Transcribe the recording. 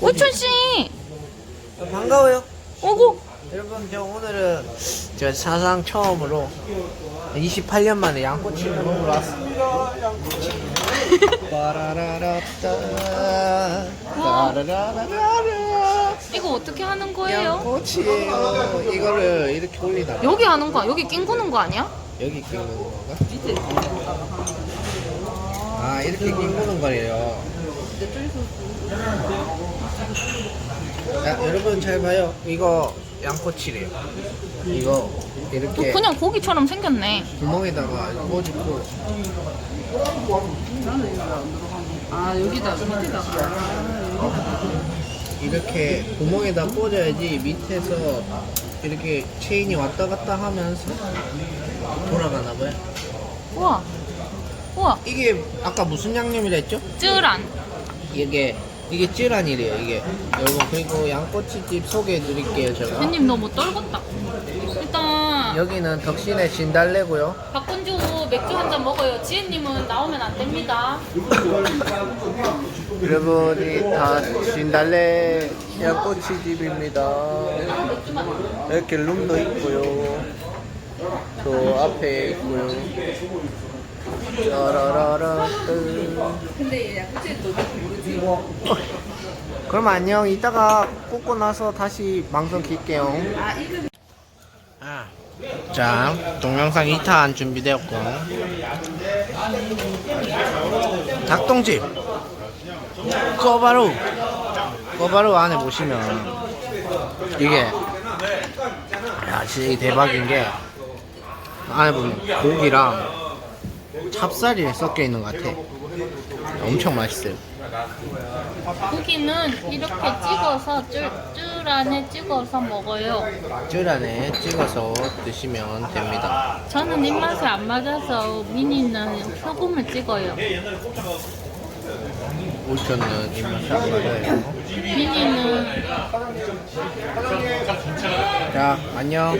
우춘 씨, 반가워요. 오고. 여러분 저 오늘은 저 사상 처음으로 28년 만에 양꼬치를 먹으러 왔습니다. 양꼬치. 빠라라라따. 따라라라라. 이거 어떻게 하는 거예요? 양꼬치예요. 이거를 이렇게 올리다가 여기 하는 거야? 여기 낑구는 거 아니야? 여기 끼우는 건가? 아 이렇게 끼우는 거래요. 자, 여러분 잘 봐요. 이거 양꼬치래요. 이거 이렇게 그냥 고기처럼 생겼네. 구멍에다가 꽂고 아 여기다 밑에다가 이렇게 구멍에다 꽂아야지 밑에서 이렇게 체인이 왔다 갔다 하면서 돌아가나 봐요. 우와. 우와. 이게 아까 무슨 양념이라 했죠? 쯔란. 이게 이게 찌란이래요 이게 여러분 그리고 양꼬치집 소개해 드릴게요 제가 님 너무 떨궜다. 일단 여기는 덕신의 진달래고요 박군주 맥주 한 잔 먹어요. 지혜님은 나오면 안 됩니다. 여러분이 다 진달래 양꼬치집입니다 이렇게 룸도 있고요 저 앞에 있고요 짜라라라 뜨 근데 양꼬치 도 모르지? 그럼 안녕. 이따가 꽂고 나서 다시 방송 킬게요. 아 아, 자, 동영상 2탄 준비되었고. 닭똥집. 꼬바루 꼬바루 안에 보시면 이게 야 진짜 대박인 게 안에 보면 고기랑 찹쌀이 섞여 있는 것 같아. 엄청 맛있어요. 고기는 이렇게 찍어서 쯔, 쯔란에 찍어서 먹어요. 줄 안에 찍어서 드시면 됩니다. 저는 입맛에 안 맞아서 미니는 소금을 찍어요. 우천은 입맛이 안 맞아요. 미니는 자 안녕